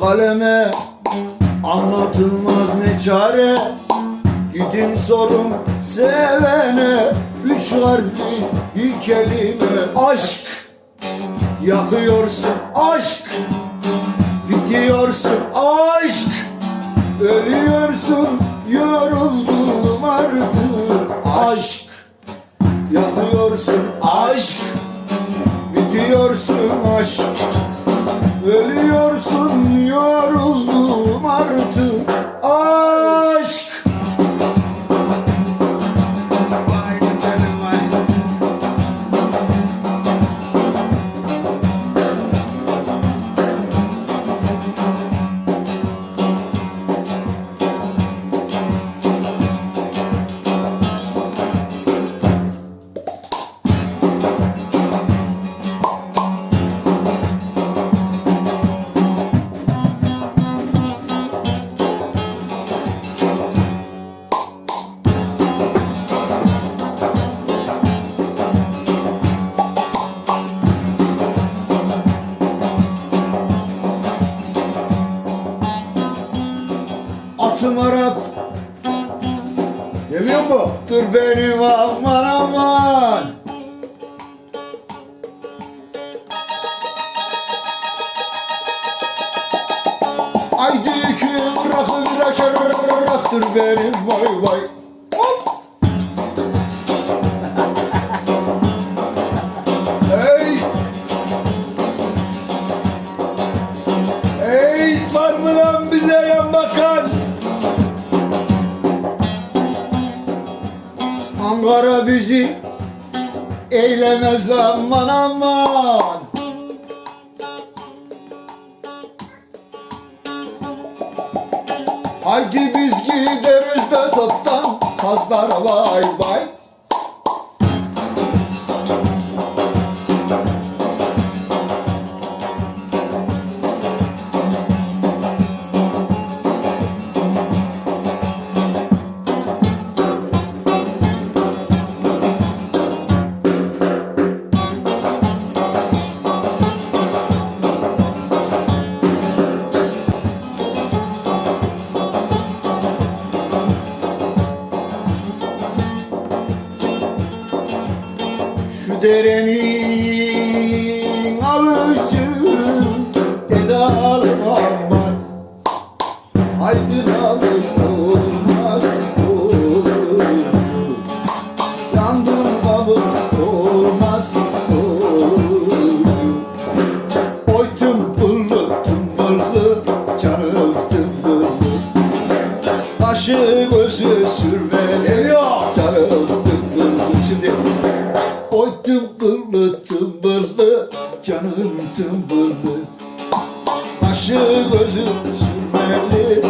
kaleme Anlatılmaz ne çare? Gidin sorun sevene Üç harfli bir kelime. Aşk Yakıyorsun aşk Bitiyorsun aşk. Ölüyorsun yoruldum artık. Aşk Yakıyorsun aşk Bitiyorsun aşk Ölüyorsun yoruldum Geliyor mu? Dur benim aman aman. Haydi iki rakı bir aşaraktır benim vay vay Ankara bizi eylemez aman aman. Haydi biz gideriz de toptan sazlara vay vay Şu Kaşı gözüm sürmeli.